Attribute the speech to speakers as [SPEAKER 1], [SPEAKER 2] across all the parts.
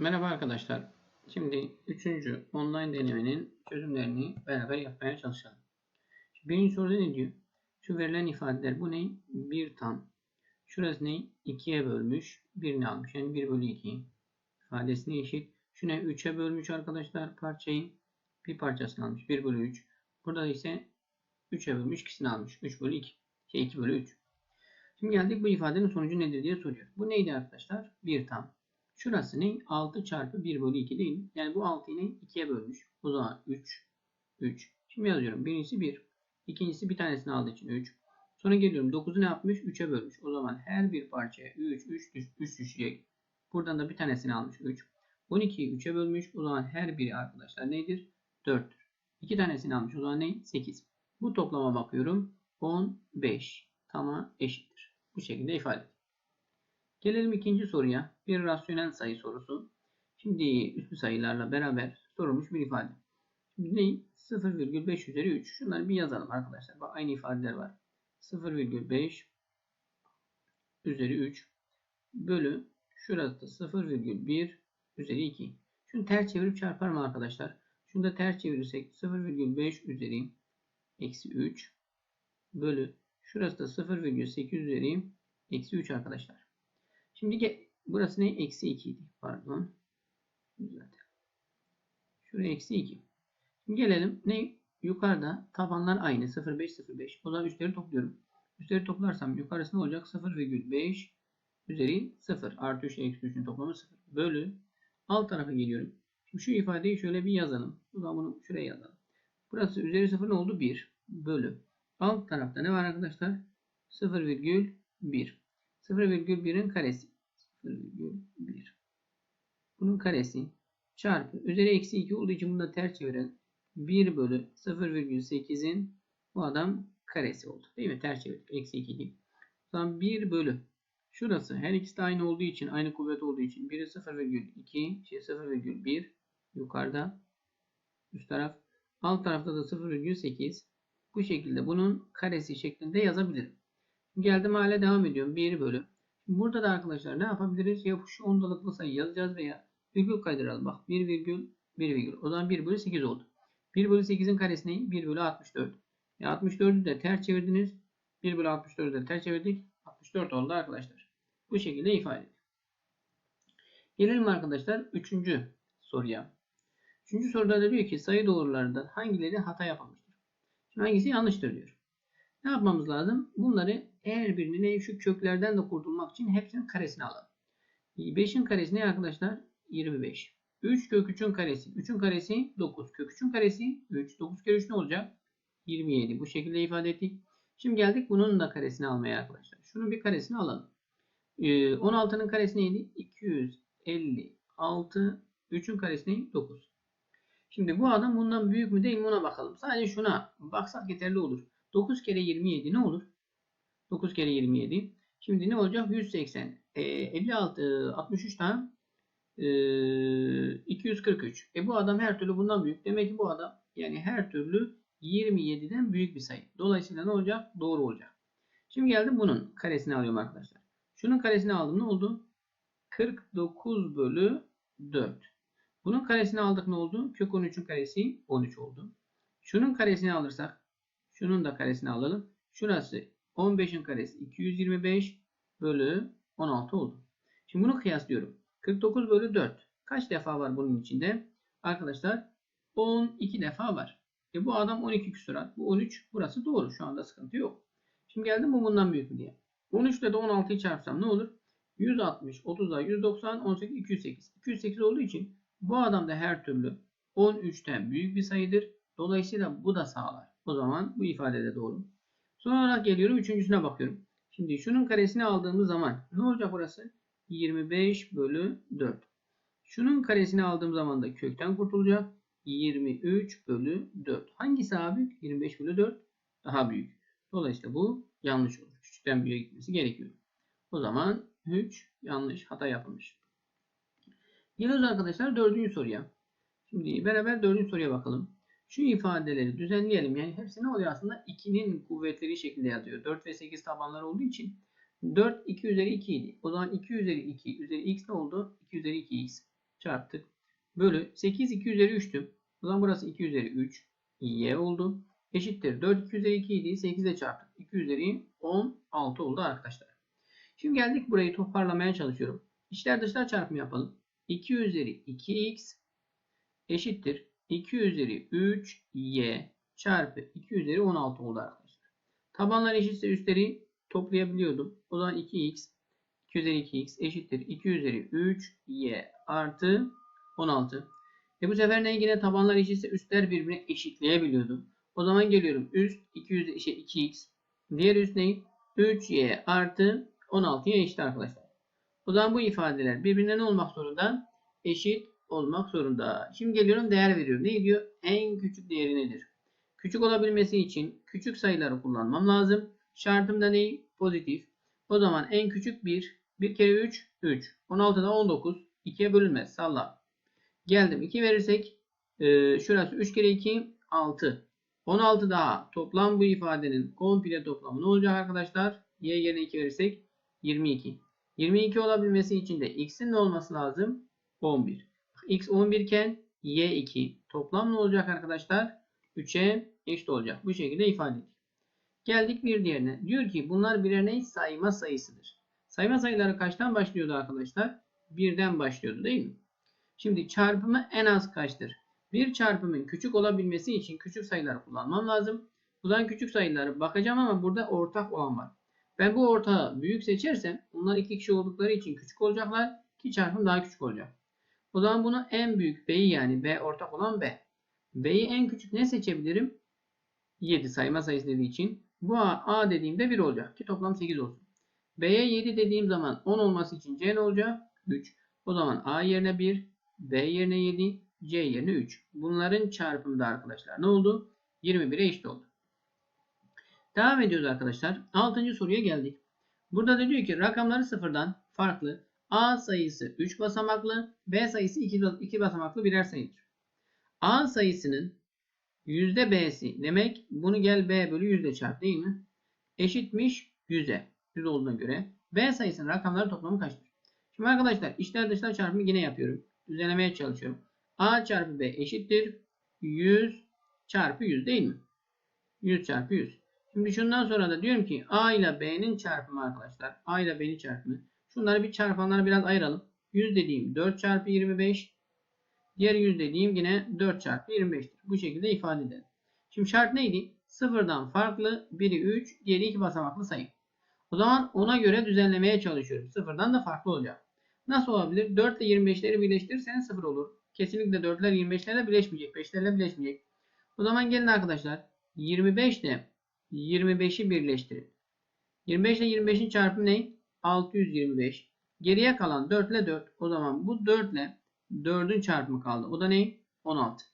[SPEAKER 1] Merhaba arkadaşlar. Şimdi üçüncü online denemenin çözümlerini beraber yapmaya çalışalım. Birinci soruda ne diyor? Şu verilen ifadeler bu ne? 1 tam. Şurası ne? 2'ye bölmüş. 1'ini almış. Yani 1 bölü 2 ifadesine eşit. Şu ne? 3'e bölmüş arkadaşlar parçayı. Bir parçasını almış. 1 bölü 3. Burada ise 3'e bölmüş. ikisini almış. 3 bölü 2. Şey 2 bölü 3. Şimdi geldik bu ifadenin sonucu nedir diye soruyor. Bu neydi arkadaşlar? 1 tam. Şurası ne? 6 çarpı 1 bölü 2 değil? Yani bu 6'yı ne? 2'ye bölmüş. O zaman 3. 3. Şimdi yazıyorum. Birincisi 1. İkincisi bir tanesini aldığı için 3. Sonra geliyorum. 9'u ne yapmış? 3'e bölmüş. O zaman her bir parçaya 3, 3, 3, 3 düşecek. Buradan da bir tanesini almış 3. 12'yi 3'e bölmüş. O zaman her biri arkadaşlar nedir? 4'tür. 2 tanesini almış. O zaman ne? 8. Bu toplama bakıyorum. 15 tama eşittir. Bu şekilde ifade edilir. Gelelim ikinci soruya. Bir rasyonel sayı sorusu. Şimdi üslü sayılarla beraber sorulmuş bir ifade. Şimdi ne? 0,5 üzeri 3. Şunları bir yazalım arkadaşlar. Bak aynı ifadeler var. 0,5 üzeri 3 bölü şurası da 0,1 üzeri 2. Şunu ters çevirip çarpar mı arkadaşlar? Şunu da ters çevirirsek 0,5 üzeri eksi 3 bölü şurası da 0,8 üzeri eksi 3 arkadaşlar. Şimdi burası ne? Eksi 2 idi. Pardon. Zaten. Şuraya eksi 2. Şimdi gelelim. Ne? Yukarıda tabanlar aynı. 0,5 0,5. O zaman üstleri topluyorum. Üstleri toplarsam yukarısı ne olacak? 0,5 üzeri 0. Artı 3 eksi 3'ün toplamı 0. Bölü. Alt tarafa geliyorum. Şimdi şu ifadeyi şöyle bir yazalım. O zaman bunu şuraya yazalım. Burası üzeri 0 ne oldu? 1. Bölü. Alt tarafta ne var arkadaşlar? 0,1. 0,1'in karesi. 0,1. Bunun karesi çarpı üzeri eksi 2 olduğu için bunu da ters çevirelim. 1 bölü 0,8'in bu adam karesi oldu. Değil mi? Ters çevirdik. Eksi 2 değil. O zaman 1 bölü şurası her ikisi de aynı olduğu için aynı kuvvet olduğu için biri 0,2 şey 0,1 yukarıda üst taraf alt tarafta da 0,8 bu şekilde bunun karesi şeklinde yazabilirim. Geldim hale devam ediyorum. 1 bölü. Burada da arkadaşlar ne yapabiliriz? Ya ondalıklı sayı yazacağız veya virgül kaydıralım. Bak 1 virgül 1 virgül. O zaman 1 bölü 8 oldu. 1 bölü 8'in karesi ne? 1 bölü 64. E 64'ü de ters çevirdiniz. 1 bölü 64'ü de ters çevirdik. 64 oldu arkadaşlar. Bu şekilde ifade ediyor. Gelelim arkadaşlar 3. soruya. 3. soruda da diyor ki sayı doğrularından hangileri hata yapılmıştır? Şimdi hangisi yanlıştır diyor. Ne yapmamız lazım? Bunları her birini şu köklerden de kurtulmak için hepsinin karesini alalım. 5'in karesi ne arkadaşlar? 25. 3 kök 3'ün karesi. 3'ün karesi 9. Kök 3'ün karesi 3. 9 kere 3 ne olacak? 27. Bu şekilde ifade ettik. Şimdi geldik bunun da karesini almaya arkadaşlar. Şunun bir karesini alalım. 16'nın karesi neydi? 256. 3'ün karesi neydi? 9. Şimdi bu adam bundan büyük mü değil mi ona bakalım. Sadece şuna baksak yeterli olur. 9 kere 27 ne olur? 9 kere 27. Şimdi ne olacak? 180. E, 56, 63 tane e, 243. E bu adam her türlü bundan büyük. Demek ki bu adam yani her türlü 27'den büyük bir sayı. Dolayısıyla ne olacak? Doğru olacak. Şimdi geldim bunun karesini alıyorum arkadaşlar. Şunun karesini aldım. Ne oldu? 49 bölü 4. Bunun karesini aldık ne oldu? Kök 13'ün karesi 13 oldu. Şunun karesini alırsak şunun da karesini alalım. Şurası 15'in karesi 225 bölü 16 oldu. Şimdi bunu kıyaslıyorum. 49 bölü 4. Kaç defa var bunun içinde? Arkadaşlar 12 defa var. E bu adam 12 küsurat. Bu 13. Burası doğru. Şu anda sıkıntı yok. Şimdi geldim bu bundan büyük mü diye. 13 ile de 16'yı çarpsam ne olur? 160, 30'a 190, 18, 208. 208 olduğu için bu adam da her türlü 13'ten büyük bir sayıdır. Dolayısıyla bu da sağlar. O zaman bu ifade de doğru. Son olarak geliyorum. Üçüncüsüne bakıyorum. Şimdi şunun karesini aldığımız zaman ne olacak burası? 25 bölü 4. Şunun karesini aldığım zaman da kökten kurtulacak. 23 bölü 4. Hangisi daha büyük? 25 bölü 4 daha büyük. Dolayısıyla bu yanlış olur. Küçükten büyüğe gitmesi gerekiyor. O zaman 3 yanlış hata yapılmış. Geliyoruz arkadaşlar dördüncü soruya. Şimdi beraber dördüncü soruya bakalım. Şu ifadeleri düzenleyelim. Yani hepsi ne oluyor aslında? 2'nin kuvvetleri şeklinde yazıyor. 4 ve 8 tabanları olduğu için 4 2 üzeri 2 idi. O zaman 2 üzeri 2 üzeri x ne oldu? 2 üzeri 2x. çarptık. Bölü 8 2 üzeri 3'tü. O zaman burası 2 üzeri 3 y oldu. Eşittir. 4 2 üzeri 2 idi. 8 ile çarptık. 2 üzeri 16 oldu arkadaşlar. Şimdi geldik burayı toparlamaya çalışıyorum. İçler dışlar çarpımı yapalım. 2 üzeri 2x eşittir. 2 üzeri 3y çarpı 2 üzeri 16 oldu arkadaşlar. Tabanlar eşitse üstleri toplayabiliyordum. O zaman 2x 2 üzeri 2x eşittir 2 üzeri 3y artı 16. E bu sefer ne yine tabanlar eşitse üstler birbirine eşitleyebiliyordum. O zaman geliyorum üst 200 şey 2x diğer üst ne? 3y artı 16'ya eşit arkadaşlar. O zaman bu ifadeler birbirine ne olmak zorunda? Eşit olmak zorunda. Şimdi geliyorum değer veriyorum. Ne diyor? En küçük değeri nedir? Küçük olabilmesi için küçük sayıları kullanmam lazım. Şartım da ne? Pozitif. O zaman en küçük 1. 1 kere 3 3. 16'da 19. 2'ye bölünmez. Salla. Geldim. 2 verirsek e, şurası 3 kere 2 6. 16 daha toplam bu ifadenin komple toplamı ne olacak arkadaşlar? Y yerine 2 verirsek 22. 22 olabilmesi için de x'in ne olması lazım? 11. x 11 iken y 2. Toplam ne olacak arkadaşlar? 3'e eşit olacak. Bu şekilde ifade ettik. Geldik bir diğerine. Diyor ki bunlar birer ne? Sayma sayısıdır. Sayma sayıları kaçtan başlıyordu arkadaşlar? Birden başlıyordu değil mi? Şimdi çarpımı en az kaçtır? Bir çarpımın küçük olabilmesi için küçük sayıları kullanmam lazım. Buradan küçük sayıları bakacağım ama burada ortak olan var. Ben bu ortağı büyük seçersem bunlar iki kişi oldukları için küçük olacaklar. Ki çarpım daha küçük olacak. O zaman bunu en büyük B'yi yani B ortak olan B. B'yi en küçük ne seçebilirim? 7 sayma sayısı dediği için. Bu A, A dediğimde 1 olacak ki toplam 8 olsun. B'ye 7 dediğim zaman 10 olması için C ne olacak? 3. O zaman A yerine 1, B yerine 7, C yerine 3. Bunların çarpımı da arkadaşlar ne oldu? 21'e eşit oldu. Devam ediyoruz arkadaşlar. 6. soruya geldik. Burada da diyor ki rakamları sıfırdan farklı A sayısı 3 basamaklı, B sayısı 2 basamaklı birer sayıdır. A sayısının yüzde B'si demek bunu gel B bölü yüzde çarp değil mi? Eşitmiş 100'e. 100 olduğuna göre B sayısının rakamları toplamı kaçtır? Şimdi arkadaşlar içler dışlar çarpımı yine yapıyorum. Düzenlemeye çalışıyorum. A çarpı B eşittir 100 çarpı 100 değil mi? 100 çarpı 100. Şimdi şundan sonra da diyorum ki A ile B'nin çarpımı arkadaşlar. A ile B'nin çarpımı. Şunları bir çarpanlara biraz ayıralım. 100 dediğim 4 çarpı 25. Diğer 100 dediğim yine 4 çarpı 25'tir. Bu şekilde ifade edelim. Şimdi şart neydi? Sıfırdan farklı biri 3, diğeri 2 basamaklı sayı. O zaman ona göre düzenlemeye çalışıyorum. Sıfırdan da farklı olacak. Nasıl olabilir? 4 ile 25'leri birleştirirseniz 0 olur. Kesinlikle 4'ler 25'lerle birleşmeyecek. 5'lerle birleşmeyecek. O zaman gelin arkadaşlar. 25 ile 25'i birleştirin. 25 ile 25'in çarpımı ne? 625. Geriye kalan 4 ile 4. O zaman bu 4 ile 4'ün çarpımı kaldı. O da ne? 16.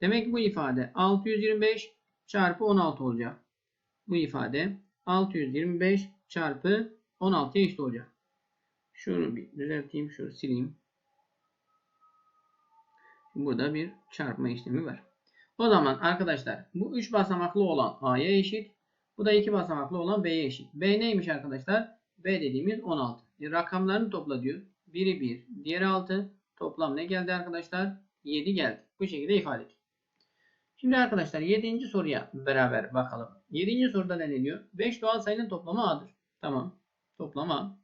[SPEAKER 1] Demek ki bu ifade 625 çarpı 16 olacak. Bu ifade 625 çarpı 16'ya eşit olacak. Şunu bir düzelteyim. Şunu sileyim. Burada bir çarpma işlemi var. O zaman arkadaşlar bu 3 basamaklı olan A'ya eşit. Bu da 2 basamaklı olan B'ye eşit. B neymiş arkadaşlar? B dediğimiz 16. E, rakamlarını topla diyor. Biri 1, diğeri 6. Toplam ne geldi arkadaşlar? 7 geldi. Bu şekilde ifade edin. Şimdi arkadaşlar 7. soruya beraber bakalım. 7. soruda ne diyor? 5 doğal sayının toplamı A'dır. Tamam. Toplam A.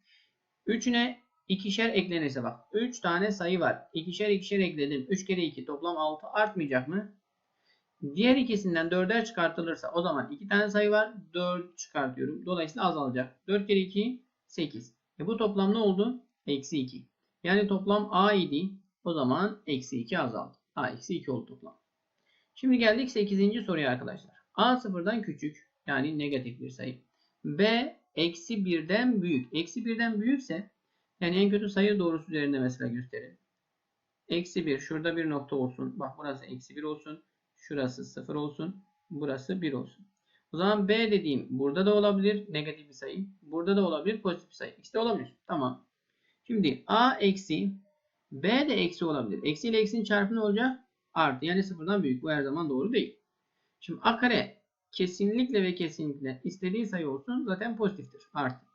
[SPEAKER 1] 3'üne ikişer eklenirse bak. 3 tane sayı var. İkişer ikişer ekledim. 3 kere 2 toplam 6 artmayacak mı? Diğer ikisinden 4'er çıkartılırsa o zaman 2 tane sayı var. 4 çıkartıyorum. Dolayısıyla azalacak. 4 kere 2 8. E bu toplam ne oldu? Eksi 2. Yani toplam A idi. O zaman eksi 2 azaldı. A eksi 2 oldu toplam. Şimdi geldik 8. soruya arkadaşlar. A sıfırdan küçük. Yani negatif bir sayı. B eksi 1'den büyük. Eksi 1'den büyükse yani en kötü sayı doğrusu üzerinde mesela gösterelim. Eksi 1. Şurada bir nokta olsun. Bak burası eksi 1 olsun. Şurası 0 olsun. Burası 1 olsun. O zaman B dediğim burada da olabilir. Negatif bir sayı. Burada da olabilir. Pozitif sayı. İkisi de olabilir. Tamam. Şimdi A eksi B de eksi olabilir. Eksi ile eksinin çarpımı ne olacak? Artı. Yani sıfırdan büyük. Bu her zaman doğru değil. Şimdi A kare kesinlikle ve kesinlikle istediği sayı olsun zaten pozitiftir. Artı.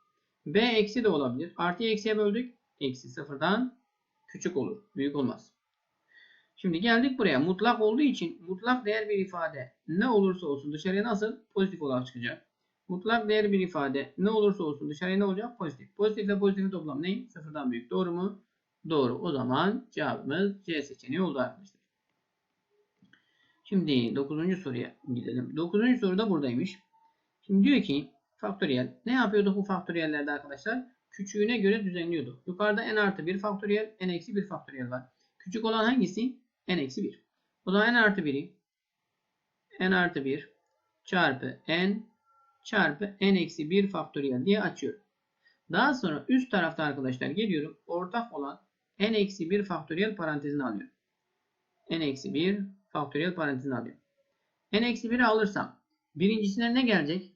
[SPEAKER 1] B eksi de olabilir. Artıyı eksiye böldük. Eksi sıfırdan Küçük olur. Büyük olmaz. Şimdi geldik buraya. Mutlak olduğu için mutlak değer bir ifade ne olursa olsun dışarıya nasıl? Pozitif olarak çıkacak. Mutlak değer bir ifade ne olursa olsun dışarıya ne olacak? Pozitif. Pozitif ile pozitifin toplam ne? Sıfırdan büyük. Doğru mu? Doğru. O zaman cevabımız C seçeneği oldu arkadaşlar. Şimdi 9. soruya gidelim. 9. soru da buradaymış. Şimdi diyor ki faktöriyel. Ne yapıyorduk bu faktöriyellerde arkadaşlar? Küçüğüne göre düzenliyorduk. Yukarıda n artı 1 faktöriyel, n eksi 1 faktöriyel var. Küçük olan hangisi? n eksi 1. O zaman n artı 1'i n artı 1 çarpı n çarpı n eksi 1 faktöriyel diye açıyorum. Daha sonra üst tarafta arkadaşlar geliyorum. Ortak olan n eksi 1 faktöriyel parantezini alıyorum. n eksi 1 faktöriyel parantezini alıyorum. n eksi 1'i alırsam birincisine ne gelecek?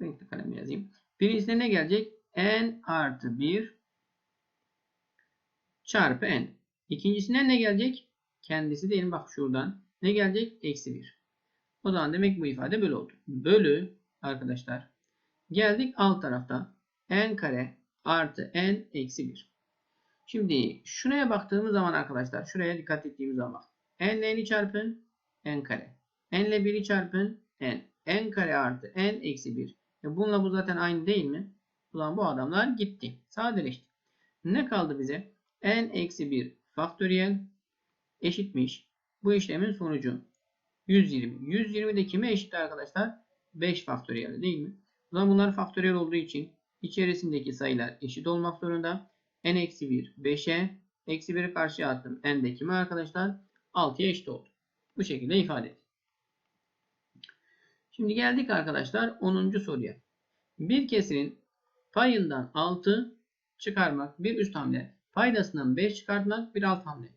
[SPEAKER 1] Renkli kalem yazayım. Birincisine ne gelecek? n artı 1 çarpı n. İkincisine ne gelecek? Kendisi değil bak şuradan. Ne gelecek? Eksi 1. O zaman demek bu ifade böyle oldu. Bölü arkadaşlar. Geldik alt tarafta. n kare artı n eksi 1. Şimdi şuraya baktığımız zaman arkadaşlar. Şuraya dikkat ettiğimiz zaman. n ile n'i çarpın n kare. n ile 1'i çarpın n. n kare artı n eksi 1. E bununla bu zaten aynı değil mi? Ulan bu adamlar gitti. Sadeleşti. Ne kaldı bize? n eksi 1 faktöriyel eşitmiş. Bu işlemin sonucu 120. 120 de kime eşit arkadaşlar? 5 faktöriyel değil mi? O zaman bunlar faktöriyel olduğu için içerisindeki sayılar eşit olmak zorunda. n eksi 1 5'e eksi 1'i karşıya attım. n de kime arkadaşlar? 6'ya eşit oldu. Bu şekilde ifade ettim. Şimdi geldik arkadaşlar 10. soruya. Bir kesirin payından 6 çıkarmak bir üst hamle. Paydasından 5 çıkartmak bir alt hamle.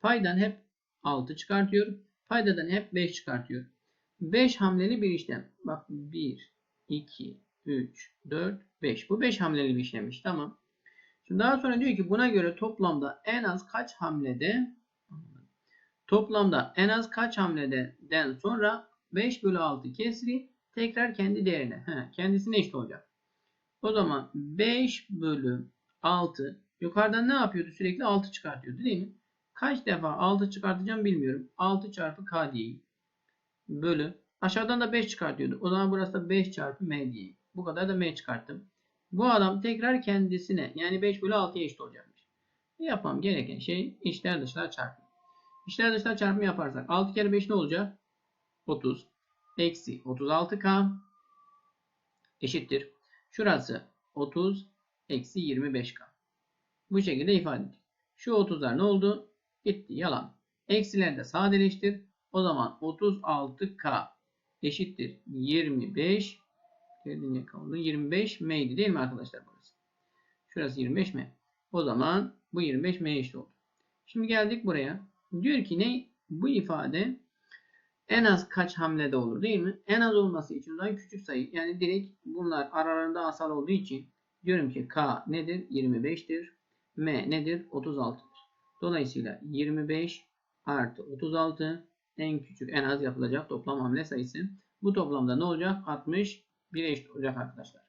[SPEAKER 1] Paydan hep 6 çıkartıyor. Paydadan hep 5 çıkartıyor. 5 hamleli bir işlem. Bak 1, 2, 3, 4, 5. Bu 5 hamleli bir işlemmiş. Tamam. Şimdi daha sonra diyor ki buna göre toplamda en az kaç hamlede toplamda en az kaç hamleden sonra 5 bölü 6 kesri tekrar kendi değerine. He, kendisine eşit olacak. O zaman 5 bölü 6 yukarıdan ne yapıyordu? Sürekli 6 çıkartıyordu değil mi? Kaç defa 6 çıkartacağım bilmiyorum. 6 çarpı k diyeyim. Bölü. Aşağıdan da 5 çıkartıyordu. O zaman burası da 5 çarpı m diyeyim. Bu kadar da m çıkarttım. Bu adam tekrar kendisine yani 5 bölü 6'ya eşit olacakmış. Yapmam gereken şey içler dışlar çarpımı. İçler dışlar çarpımı yaparsak 6 kere 5 ne olacak? 30. Eksi 36k eşittir. Şurası 30 eksi 25k. Bu şekilde ifade ettik. Şu 30'lar ne oldu? Gitti. Yalan. Eksileri de sadeleştir. O zaman 36k eşittir 25 Nerede kaldı? 25 m'ydi değil mi arkadaşlar burası? Şurası 25 m. O zaman bu 25 m eşit oldu. Şimdi geldik buraya. Diyor ki ne? Bu ifade en az kaç hamlede olur değil mi? En az olması için daha küçük sayı. Yani direkt bunlar aralarında asal olduğu için diyorum ki k nedir? 25'tir. m nedir? 36'dır. Dolayısıyla 25 artı 36 en küçük en az yapılacak toplam hamle sayısı. Bu toplamda ne olacak? 60 1'e eşit olacak arkadaşlar.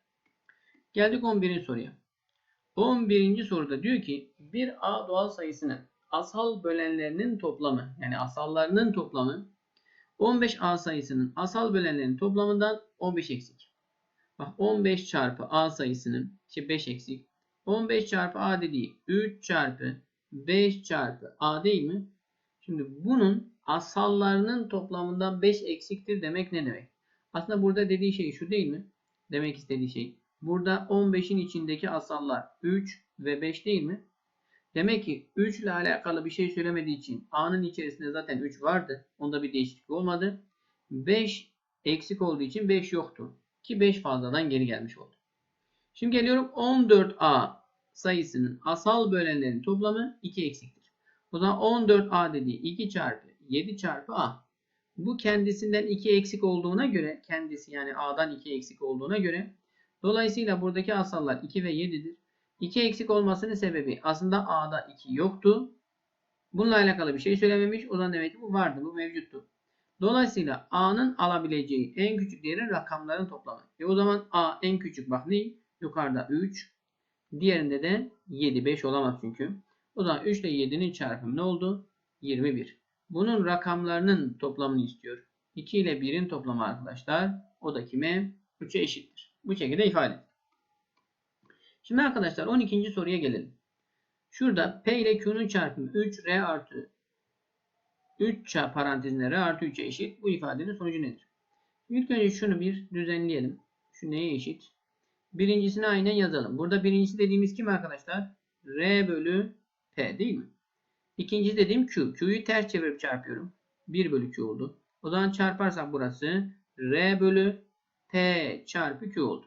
[SPEAKER 1] Geldik 11. soruya. 11. soruda diyor ki bir A doğal sayısının asal bölenlerinin toplamı yani asallarının toplamı 15A sayısının asal bölenlerinin toplamından 15 eksik. Bak 15 çarpı A sayısının işte 5 eksik. 15 çarpı A dediği 3 çarpı 5 çarpı A değil mi? Şimdi bunun asallarının toplamından 5 eksiktir demek ne demek? Aslında burada dediği şey şu değil mi? Demek istediği şey. Burada 15'in içindeki asallar 3 ve 5 değil mi? Demek ki 3 ile alakalı bir şey söylemediği için A'nın içerisinde zaten 3 vardı. Onda bir değişiklik olmadı. 5 eksik olduğu için 5 yoktu. Ki 5 fazladan geri gelmiş oldu. Şimdi geliyorum 14A sayısının asal bölenlerin toplamı 2 eksiktir. O zaman 14A dediği 2 çarpı 7 çarpı A. Bu kendisinden 2 eksik olduğuna göre kendisi yani A'dan 2 eksik olduğuna göre dolayısıyla buradaki asallar 2 ve 7'dir. 2 eksik olmasının sebebi aslında A'da 2 yoktu. Bununla alakalı bir şey söylememiş. O zaman demek ki bu vardı. Bu mevcuttu. Dolayısıyla A'nın alabileceği en küçük değerin rakamların toplamı. E o zaman A en küçük bak ne? Yukarıda 3. Diğerinde de 7. 5 olamaz çünkü. O zaman 3 ile 7'nin çarpımı ne oldu? 21. Bunun rakamlarının toplamını istiyor. 2 ile 1'in toplamı arkadaşlar. O da kime? 3'e eşittir. Bu şekilde ifade. Şimdi arkadaşlar 12. soruya gelelim. Şurada P ile Q'nun çarpımı 3R artı 3 parantezinde R artı 3'e eşit. Bu ifadenin sonucu nedir? İlk önce şunu bir düzenleyelim. Şu neye eşit? Birincisini aynen yazalım. Burada birincisi dediğimiz kim arkadaşlar? R bölü P değil mi? İkinci dediğim Q. Q'yu ters çevirip çarpıyorum. 1 bölü Q oldu. O zaman çarparsak burası R bölü P çarpı Q oldu.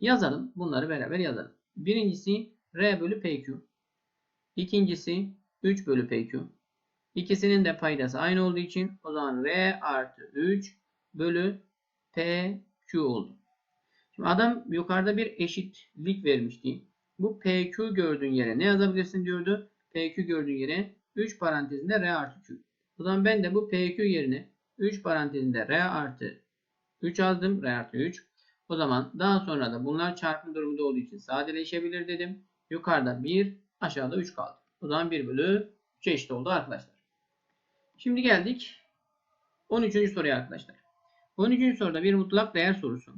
[SPEAKER 1] Yazalım. Bunları beraber yazalım. Birincisi R bölü PQ. İkincisi 3 bölü PQ. İkisinin de paydası aynı olduğu için o zaman R artı 3 bölü PQ oldu. Şimdi adam yukarıda bir eşitlik vermişti. Bu PQ gördüğün yere ne yazabilirsin diyordu. PQ gördüğün yere 3 parantezinde R artı Q. O ben de bu PQ yerine 3 parantezinde R artı 3 yazdım. R artı 3. O zaman daha sonra da bunlar çarpım durumunda olduğu için sadeleşebilir dedim. Yukarıda 1 aşağıda 3 kaldı. O zaman 1 bölü 3 eşit oldu arkadaşlar. Şimdi geldik 13. soruya arkadaşlar. 13. soruda bir mutlak değer sorusu.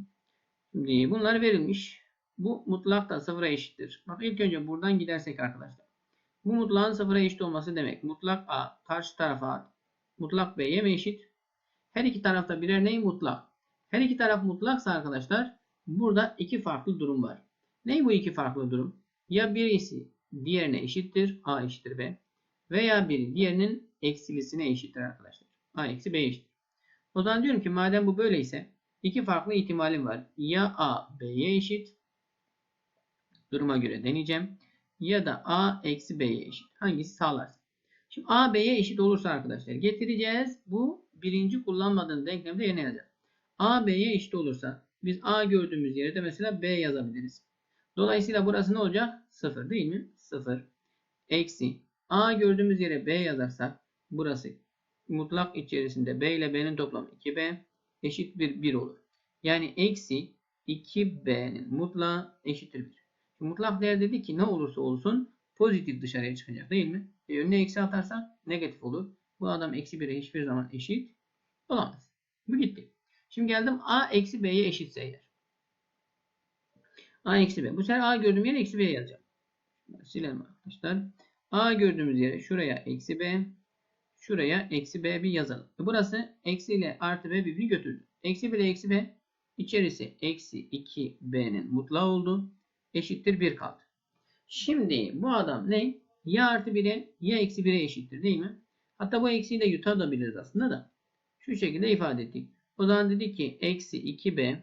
[SPEAKER 1] Şimdi bunlar verilmiş. Bu mutlak da sıfıra eşittir. Bak ilk önce buradan gidersek arkadaşlar. Bu mutlağın sıfıra eşit olması demek. Mutlak A karşı tarafa mutlak B'ye mi eşit? Her iki tarafta birer ney mutlak. Her iki taraf mutlaksa arkadaşlar burada iki farklı durum var. Ney bu iki farklı durum? Ya birisi diğerine eşittir. A eşittir B. Veya biri diğerinin eksilisine eşittir arkadaşlar. A eksi B eşittir. O zaman diyorum ki madem bu böyleyse iki farklı ihtimalim var. Ya A B'ye eşit. Duruma göre deneyeceğim. Ya da A eksi B'ye eşit. Hangisi sağlarsa. Şimdi A B'ye eşit olursa arkadaşlar getireceğiz. Bu birinci kullanmadığın denklemde yerine yazacağız. A B'ye eşit olursa biz A gördüğümüz yere de mesela B yazabiliriz. Dolayısıyla burası ne olacak? 0 değil mi? 0. Eksi. A gördüğümüz yere B yazarsak burası mutlak içerisinde B ile B'nin toplamı 2B eşittir 1 olur. Yani eksi 2B'nin mutlağı eşittir 1. Mutlak değer dedi ki ne olursa olsun pozitif dışarıya çıkacak değil mi? E önüne eksi atarsak negatif olur. Bu adam eksi 1'e hiçbir zaman eşit olamaz. Bu gitti. Şimdi geldim A eksi B'ye eşitse eğer. A eksi B. Bu sefer A gördüğüm yere eksi B yazacağım. Silelim arkadaşlar. A gördüğümüz yere şuraya eksi B. Şuraya eksi B bir yazalım. Burası eksi ile artı B birbirini götürdü. Eksi 1 ile eksi B içerisi eksi 2B'nin mutlağı oldu. Eşittir 1 kaldı. Şimdi bu adam ne? Ya artı 1'e ya eksi 1'e eşittir değil mi? Hatta bu eksiyi de yutabiliriz aslında da. Şu şekilde ifade ettik. O zaman dedik ki eksi 2b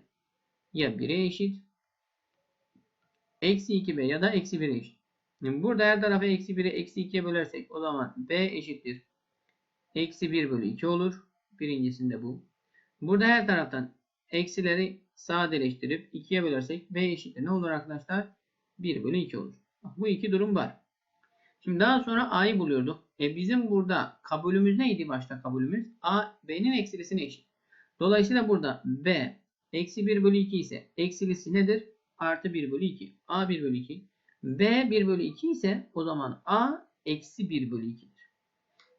[SPEAKER 1] ya 1'e eşit. Eksi 2b ya da eksi 1'e eşit. Yani burada her tarafı eksi 1'e eksi 2'ye bölersek o zaman b eşittir. Eksi 1 bölü 2 olur. Birincisinde bu. Burada her taraftan eksileri sadeleştirip 2'ye bölersek b eşittir. Ne olur arkadaşlar? 1 bölü 2 olur. Bu iki durum var. Şimdi daha sonra a'yı buluyorduk. E bizim burada kabulümüz neydi başta kabulümüz? a b'nin eksilisine eşit. Dolayısıyla burada b eksi 1 bölü 2 ise eksilisi nedir? Artı 1 bölü 2. a 1 bölü 2. b 1 bölü 2 ise o zaman a eksi 1 bölü 2'dir.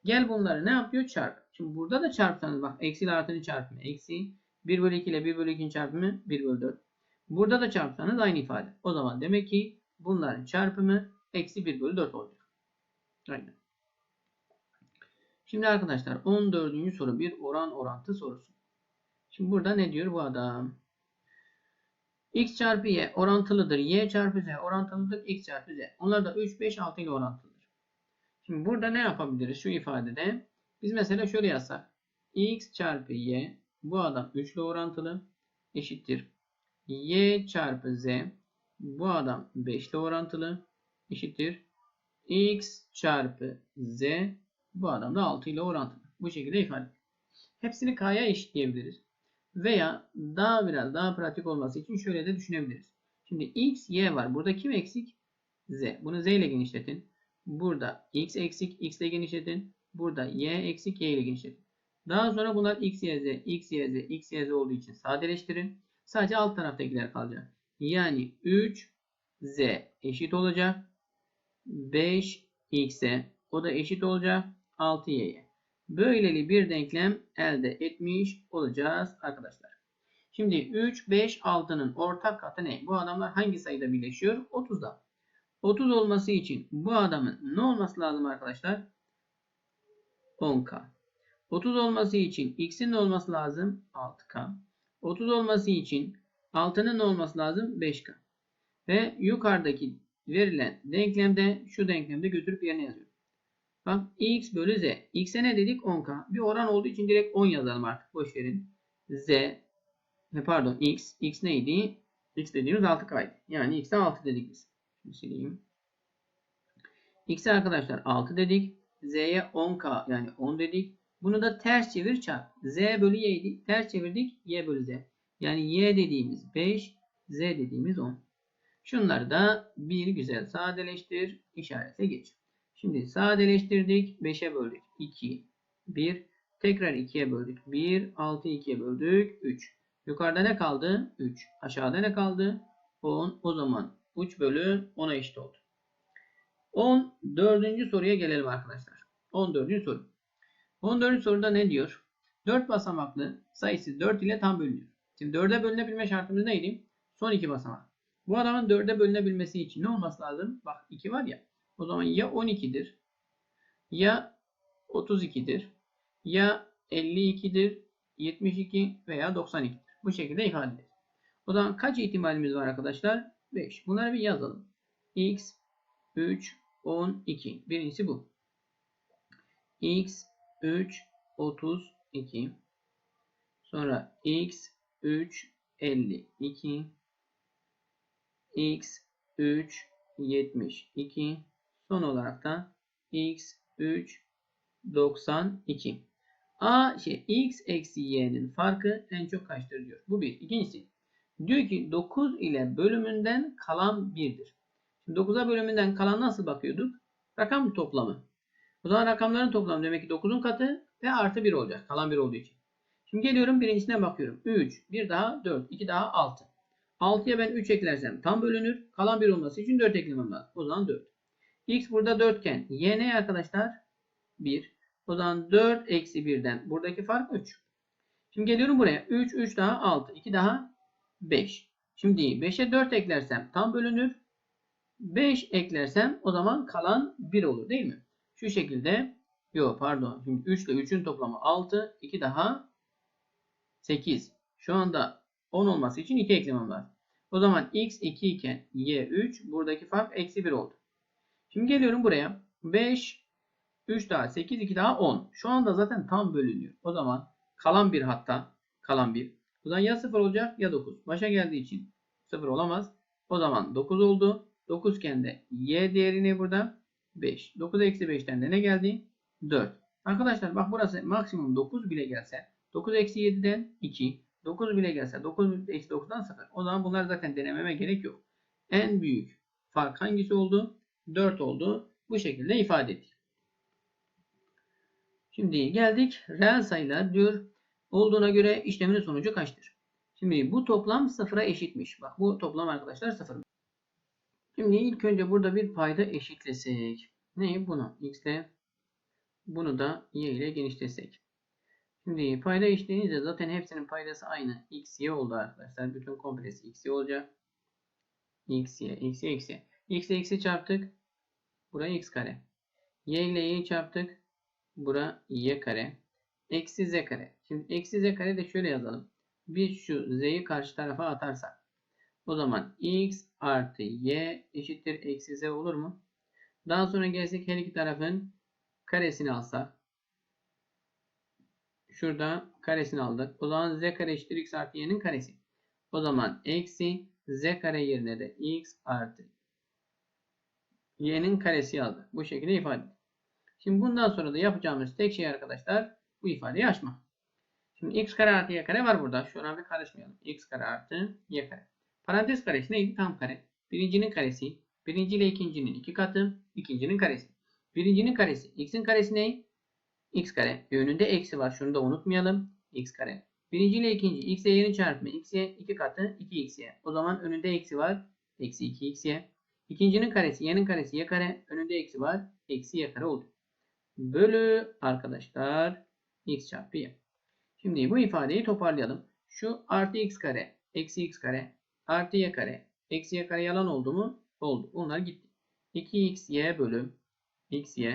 [SPEAKER 1] Gel bunları ne yapıyor? Çarp. Şimdi burada da çarpsanız bak eksi ile artının çarpımı. Eksi 1 bölü 2 ile 1 bölü 2'nin çarpımı 1 bölü 4. Burada da çarpsanız aynı ifade. O zaman demek ki bunların çarpımı eksi 1 bölü 4 olacak. Aynen. Şimdi arkadaşlar 14. soru bir oran orantı sorusu. Şimdi burada ne diyor bu adam? x çarpı y orantılıdır. y çarpı z orantılıdır. x çarpı z. Onlar da 3, 5, 6 ile orantılıdır. Şimdi burada ne yapabiliriz şu ifadede? Biz mesela şöyle yazsak. x çarpı y bu adam 3 ile orantılı eşittir. y çarpı z bu adam 5 ile orantılı eşittir. x çarpı z bu adam da 6 ile orantılı. Bu şekilde ifade. Hepsini k'ya eşitleyebiliriz. Veya daha biraz daha pratik olması için şöyle de düşünebiliriz. Şimdi x, y var. Burada kim eksik? z. Bunu z ile genişletin. Burada x eksik, x ile genişletin. Burada y eksik, y ile genişletin. Daha sonra bunlar x, y, z, x, y, z, x, y, z olduğu için sadeleştirin. Sadece alt taraftakiler kalacak. Yani 3 z eşit olacak. 5 x'e. O da eşit olacak 6y'ye. Böyleli bir denklem elde etmiş olacağız arkadaşlar. Şimdi 3, 5, 6'nın ortak katı ne? Bu adamlar hangi sayıda birleşiyor? 30'da. 30 olması için bu adamın ne olması lazım arkadaşlar? 10k. 30 olması için x'in olması lazım? 6k. 30 olması için 6'nın ne olması lazım? 5k. Ve yukarıdaki verilen denklemde şu denklemde götürüp yerine yazıyorum. Bak x bölü z. x'e ne dedik? 10k. Bir oran olduğu için direkt 10 yazalım artık. Boş verin. z pardon x. x neydi? x dediğimiz 6k'ydı. Yani x'e 6 dedik biz. Şimdi sileyim. x'e arkadaşlar 6 dedik. z'ye 10k yani 10 dedik. Bunu da ters çevir çarp. z bölü y'ydi. Ters çevirdik. y bölü z. Yani y dediğimiz 5. z dediğimiz 10. Şunları da bir güzel sadeleştir. işaretle geç. Şimdi sadeleştirdik. 5'e böldük. 2, 1. Tekrar 2'ye böldük. 1, 6, 2'ye böldük. 3. Yukarıda ne kaldı? 3. Aşağıda ne kaldı? 10. O zaman 3 bölü 10'a eşit oldu. 14. soruya gelelim arkadaşlar. 14. soru. 14. soruda ne diyor? 4 basamaklı sayısı 4 ile tam bölünüyor. Şimdi 4'e bölünebilme şartımız neydi? Son 2 basamak. Bu adamın 4'e bölünebilmesi için ne olması lazım? Bak 2 var ya. O zaman ya 12'dir ya 32'dir ya 52'dir 72 veya 92'dir. Bu şekilde ifade ederiz. O zaman kaç ihtimalimiz var arkadaşlar? 5. Bunları bir yazalım. x 3 12. Birincisi bu. x 3 32. Sonra x 3 52 x 3 72 son olarak da x 3 92 a şey x eksi y'nin farkı en çok kaçtır diyor. Bu bir. İkincisi diyor ki 9 ile bölümünden kalan 1'dir. Şimdi 9'a bölümünden kalan nasıl bakıyorduk? Rakam toplamı. O zaman rakamların toplamı demek ki 9'un katı ve artı 1 olacak. Kalan 1 olduğu için. Şimdi geliyorum birincisine bakıyorum. 3, 1 daha 4, 2 daha 6. 6'ya ben 3 eklersem tam bölünür. Kalan 1 olması için 4 eklemem lazım. O zaman 4. X burada 4 iken Y ne arkadaşlar? 1. O zaman 4 eksi 1'den buradaki fark 3. Şimdi geliyorum buraya. 3, 3 daha 6. 2 daha 5. Şimdi 5'e 4 eklersem tam bölünür. 5 eklersem o zaman kalan 1 olur değil mi? Şu şekilde. Yok pardon. Şimdi 3 ile 3'ün toplamı 6. 2 daha 8. Şu anda 10 olması için 2 eklemem lazım. O zaman x 2 iken y 3. Buradaki fark eksi 1 oldu. Şimdi geliyorum buraya. 5, 3 daha 8, 2 daha 10. Şu anda zaten tam bölünüyor. O zaman kalan 1 hatta kalan 1. O zaman ya 0 olacak ya 9. Başa geldiği için 0 olamaz. O zaman 9 oldu. 9 iken de y değerini burada 5. 9 eksi 5'ten de ne geldi? 4. Arkadaşlar bak burası maksimum 9 bile gelse 9 eksi 7'den 2. 9 bile gelse 9 eksi 9'dan 0. O zaman bunlar zaten denememe gerek yok. En büyük fark hangisi oldu? 4 oldu. Bu şekilde ifade ettik. Şimdi geldik reel sayılar diyor. Olduğuna göre işlemin sonucu kaçtır? Şimdi bu toplam sıfıra eşitmiş. Bak bu toplam arkadaşlar sıfır. Şimdi ilk önce burada bir payda eşitlesek. Neyi? Bunu. X ile bunu da y ile genişletsek. Şimdi payda eşitleyince zaten hepsinin paydası aynı. X, y oldu arkadaşlar. Bütün komplesi x, y olacak. X, y, x, y, x, y. X ile x'i çarptık. Buraya x kare. Y ile y'yi çarptık. Bura y kare. Eksi z kare. Şimdi eksi z kare de şöyle yazalım. Biz şu z'yi karşı tarafa atarsak. O zaman x artı y eşittir eksi z olur mu? Daha sonra gelsek her iki tarafın karesini alsak. Şurada karesini aldık. O zaman z kare eşittir x artı y'nin karesi. O zaman eksi z kare yerine de x artı y'nin karesi yazdık. Bu şekilde ifade. Şimdi bundan sonra da yapacağımız tek şey arkadaşlar bu ifadeyi açmak. Şimdi x kare artı y kare var burada. Şuna bir karışmayalım. x kare artı y kare. Parantez karesi neydi? Tam kare. Birincinin karesi. Birinci ile ikincinin iki katı. ikincinin karesi. Birincinin karesi. x'in karesi ne? x kare. Önünde eksi var. Şunu da unutmayalım. x kare. Birinci ile ikinci. x ile y'nin çarpımı. x'ye iki katı 2x'ye. O zaman önünde eksi var. Eksi 2x'ye. İkincinin karesi. y'nin karesi y kare. Önünde eksi var. eksi y kare oldu. Bölü arkadaşlar x çarpı y. Şimdi bu ifadeyi toparlayalım. Şu artı x kare eksi x kare artı y kare eksi y kare yalan oldu mu? Oldu. Onlar gitti. 2xy bölü xy.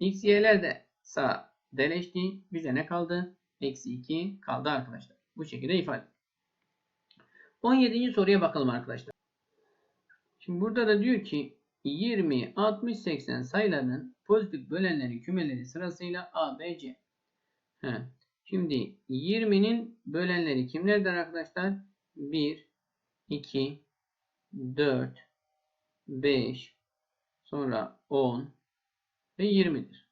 [SPEAKER 1] xy'ler de sağ deleşti. Bize ne kaldı? Eksi 2 kaldı arkadaşlar. Bu şekilde ifade. 17. soruya bakalım arkadaşlar. Şimdi burada da diyor ki 20, 60, 80 sayılarının pozitif bölenleri kümeleri sırasıyla A, B, C. Şimdi 20'nin bölenleri kimlerdir arkadaşlar? 1, 2, 4, 5, sonra 10 ve 20'dir.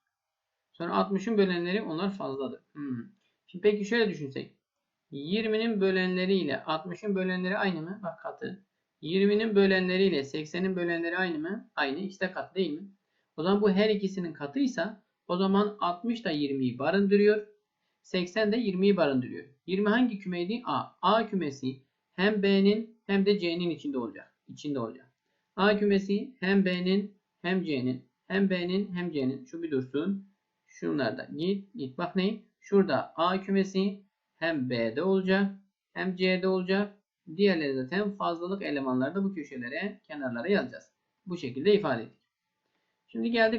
[SPEAKER 1] Sonra 60'ın bölenleri onlar fazladır. Hmm. Şimdi peki şöyle düşünsek. 20'nin bölenleri ile 60'ın bölenleri aynı mı? Bak katı. 20'nin bölenleri ile 80'in bölenleri aynı mı? Aynı. İkisi de kat değil mi? O zaman bu her ikisinin katıysa o zaman 60 da 20'yi barındırıyor. 80 de 20'yi barındırıyor. 20 hangi kümeydi? A. A kümesi hem B'nin hem de C'nin içinde olacak. İçinde olacak. A kümesi hem B'nin hem C'nin hem B'nin hem C'nin. Şu bir dursun. Şunlarda git git. Bak ne? Şurada A kümesi hem B'de olacak hem C'de olacak. Diğerleri zaten fazlalık elemanları da bu köşelere, kenarlara yazacağız. Bu şekilde ifade ettik. Şimdi geldik